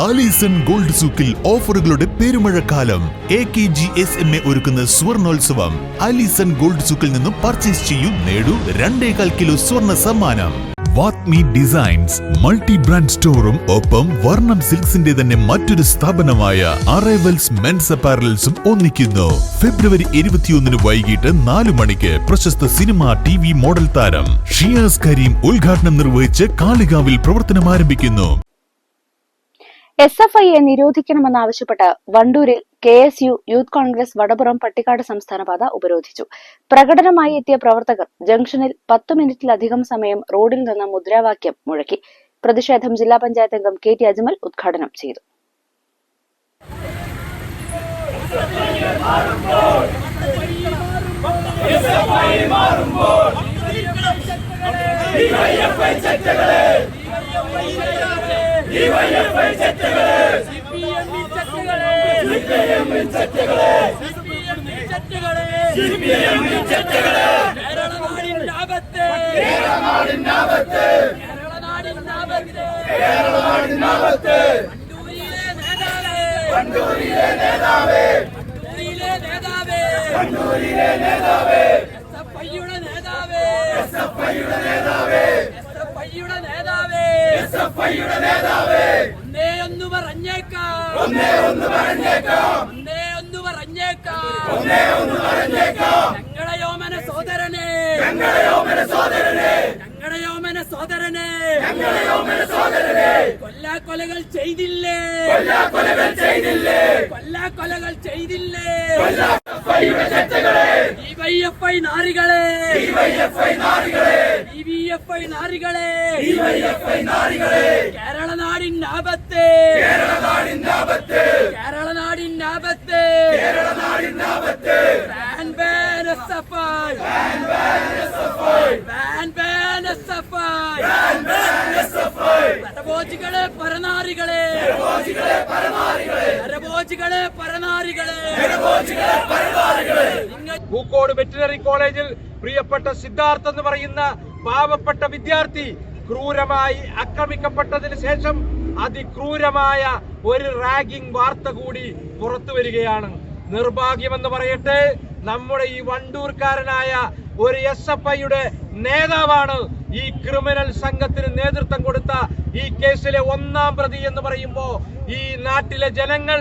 Alison gold സൂക്കിൽ ഓഫറുകളുടെ പെരുമഴക്കാലം. A K G S M A ഒരുക്കുന്ന സ്വർണോത്സവം. ആലീസൺ ഗോൾഡ് സൂക്കിൽ നിന്നും പർച്ചേസ് ചെയ്യൂ നേടൂ രണ്ടേകാൽ കിലോ സ്വർണ സമ്മാനം. വാത്മി ഡിസൈൻസ് മൾട്ടി ബ്രാൻഡ് സ്റ്റോറും ഒപ്പം വർണം സിൽക്സിന്റെ തന്നെ മറ്റൊരു സ്ഥാപനമായ അറൈവൽസ് മെൻസ് അപ്പാരൽസും ഒന്നിക്കുന്നു. ഫെബ്രുവരി ഇരുപത്തിയൊന്നിന് വൈകിട്ട് നാലു മണിക്ക് പ്രശസ്ത സിനിമ ടി വി മോഡൽ താരം ഷിയാസ് കരീം ഉദ്ഘാടനം നിർവഹിച്ച് കാളികാവിൽ പ്രവർത്തനം ആരംഭിക്കുന്നു. എസ് എഫ് ഐയെ നിരോധിക്കണമെന്നാവശ്യപ്പെട്ട് വണ്ടൂരിൽ K S U youth congress Vadapuram Pattikkad സംസ്ഥാന പാത ഉപരോധിച്ചു. പ്രകടനമായി എത്തിയ പ്രവർത്തകർ ജംഗ്ഷനിൽ പത്ത് മിനിറ്റിലധികം സമയം റോഡിൽ നിന്ന് മുദ്രാവാക്യം മുഴക്കി. പ്രതിഷേധം ജില്ലാ പഞ്ചായത്ത് അംഗം കെ ടി അജ്മൽ ഉദ്ഘാടനം ചെയ്തു. കണ്ണൂരിലെ നേതാവേ കണ്ണൂരിലെ നേതാവേ എസ്എഫ്ഐയുടെ നേതാവേ എസ്എഫ്ഐയുടെ നേതാവേ എസ്എഫ്ഐയുടെ നേതാവേ എസ്എഫ്ഐയുടെ നേതാവേ ഒന്നേ ഒന്ന് പറഞ്ഞേക്കാം ഒന്നേ ഒന്ന് പറഞ്ഞേക്കാം. ഒന്നേ ഒന്ന് പറഞ്ഞേക്കാം ഒന്നേ ഒന്ന് പറഞ്ഞേക്കാം ഞങ്ങളുടെ യോമന സോദരനെ ഞങ്ങളുടെ യോമന സോദരനെ ഞങ്ങളുടെ യോമന സോദരനെ ഞങ്ങളുടെ യോമന സോദരനെ കൊല്ലാക്കൊലകൾ ചെയ്തില്ലേ കൊല്ലാക്കൊലകൾ ചെയ്തില്ലേ കൊല്ലാക്കൊലകൾ ചെയ്തില്ലേ ഡിവൈഎഫ്ഐ നാറികളെ ഡിവൈഎഫ്ഐ നാറികളെ. ഡിവിഎഫ്ഐ നാറികളെ ഡിവൈഎഫ്ഐ നാറികളെ. കേരള നാടിൻ ആപത്ത് കേരള നരഭോജികളെ പരനാരികളെ. നരഭോജികളെ പരനാരികളെ. പൂക്കോട് വെറ്റിനറി കോളേജിൽ പ്രിയപ്പെട്ട സിദ്ധാർത്ഥ് എന്ന് പറയുന്ന പാവപ്പെട്ട വിദ്യാർത്ഥി ക്രൂരമായി ആക്രമിക്കപ്പെട്ടതിന് ശേഷം അതിക്രൂരമായ ഒരു റാഗിംഗ് വാർത്ത കൂടി പുറത്തു വരികയാണ്. നിർഭാഗ്യമെന്ന് പറയട്ടെ നമ്മുടെ ഈ വണ്ടൂർക്കാരനായ ഒരു എസ് എഫ് ഐയുടെ നേതാവാണ് ഈ ക്രിമിനൽ സംഘത്തിന് നേതൃത്വം കൊടുത്ത ഈ കേസിലെ ഒന്നാം പ്രതി എന്ന് പറയുമ്പോ ഈ നാട്ടിലെ ജനങ്ങൾ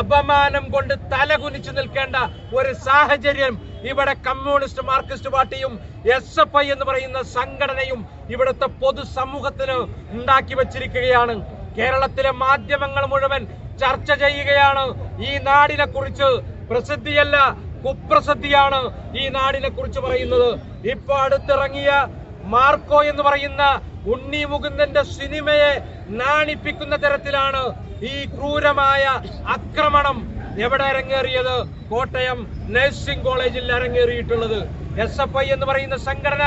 അപമാനം കൊണ്ട് തലകുനിച്ചു നിൽക്കേണ്ട ഒരു സാഹചര്യം ഇവിടെ കമ്മ്യൂണിസ്റ്റ് മാർക്സിസ്റ്റ് പാർട്ടിയും എസ് എഫ് ഐ എന്ന് പറയുന്ന സംഘടനയും ഇവിടുത്തെ പൊതുസമൂഹത്തിന് ഉണ്ടാക്കി വച്ചിരിക്കുകയാണ്. കേരളത്തിലെ മാധ്യമങ്ങൾ മുഴുവൻ ചർച്ച ചെയ്യുകയാണ്. ഈ നാടിനെ കുറിച്ച് പ്രസിദ്ധിയല്ല കുപ്രസിദ്ധിയാണ് ഈ നാടിനെ കുറിച്ച് പറയുന്നത്. ഇപ്പൊ അടുത്തിറങ്ങിയ മാർക്കോ എന്ന് പറയുന്ന ഉണ്ണി മുകുന്ദന്റെ സിനിമയെ നാണിപ്പിക്കുന്ന തരത്തിലാണ് ഈ ക്രൂരമായ ആക്രമണം എവിടെ അരങ്ങേറിയത്? കോട്ടയം നഴ്സിംഗ് കോളേജിൽ അരങ്ങേറിയിട്ടുള്ളത്. എസ് എഫ് ഐ എന്ന് പറയുന്ന സംഘടന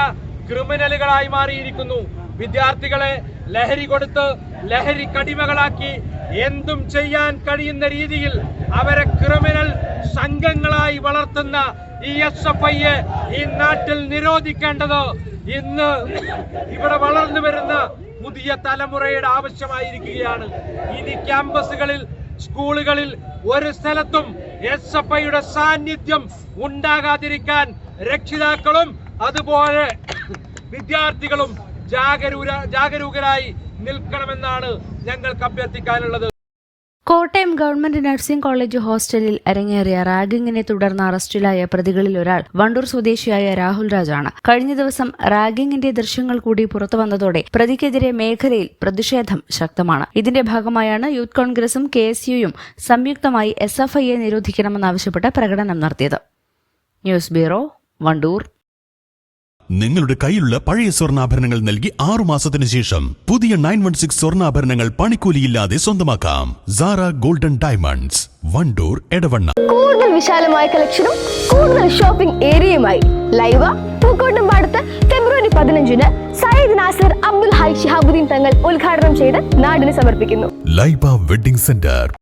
ക്രിമിനലുകളായി മാറിയിരിക്കുന്നു. വിദ്യാർത്ഥികളെ ലഹരി കൊടുത്ത് ലഹരി കടിമകളാക്കി എന്തും ചെയ്യാൻ കഴിയുന്ന രീതിയിൽ അവരെ ക്രിമിനൽ സംഘങ്ങളായി വളർത്തുന്ന ഈ എസ് എഫ് ഐയെ ഈ നാട്ടിൽ നിരോധിക്കേണ്ടത് ഇന്ന് ഇവിടെ വളർന്നു വരുന്ന പുതിയ തലമുറയുടെ ആവശ്യമായിരിക്കുകയാണ്. ഇനി ക്യാമ്പസുകളിൽ സ്കൂളുകളിൽ ഒരു സ്ഥലത്തും എസ് എഫ് ഐയുടെ സാന്നിധ്യം ഉണ്ടാകാതിരിക്കാൻ രക്ഷിതാക്കളും അതുപോലെ വിദ്യാർത്ഥികളും ജാഗരൂര ജാഗരൂകരായി നിൽക്കണമെന്നാണ് ഞങ്ങൾക്ക് അഭ്യർത്ഥിക്കാനുള്ളത്. കോട്ടയം ഗവൺമെന്റ് നഴ്സിംഗ് കോളേജ് ഹോസ്റ്റലിൽ അരങ്ങേറിയ റാഗിങ്ങിനെ തുടർന്ന് അറസ്റ്റിലായ പ്രതികളിൽ ഒരാൾ വണ്ടൂർ സ്വദേശിയായ രാഹുൽ രാജാണ്. കഴിഞ്ഞ ദിവസം റാഗിങ്ങിന്റെ ദൃശ്യങ്ങൾ കൂടി പുറത്തുവന്നതോടെ പ്രതിക്കെതിരെ മേഖലയിൽ പ്രതിഷേധം ശക്തമാണ്. ഇതിന്റെ ഭാഗമായാണ് യൂത്ത് കോൺഗ്രസും കെ എസ് യുയും സംയുക്തമായി എസ് എഫ് ഐയെ നിരോധിക്കണമെന്നാവശ്യപ്പെട്ട് പ്രകടനം നടത്തിയത്. News bureau Wandoor. നിങ്ങളുടെ കയ്യിലുള്ള പഴയ സ്വർണാഭരണങ്ങൾ നൽകി ആറു മാസത്തിന് ശേഷം പുതിയ നയൻ വൺ സിക്സ് സ്വർണാഭരണങ്ങൾ പണിക്കൂലിയില്ലാതെ സ്വന്തമാക്കാം. Sara golden diamonds Wandoor Edavanna. കൂടുതൽ വിശാലമായ കളക്ഷനും കൂടുതൽ ഷോപ്പിംഗ് ഏരിയയുമായി ലൈവ പൂക്കോട്ടം പാടത്ത് ഫെബ്രുവരി പതിനഞ്ചിന് സയ്യിദ് നാസർ അബ്ദുൽ ഹൈ ഷിഹാബുദ്ദീൻ തങ്ങൾ ഉദ്ഘാടനം ചെയ്ത് നാടിന് സമർപ്പിക്കുന്നു. Laiba wedding centre.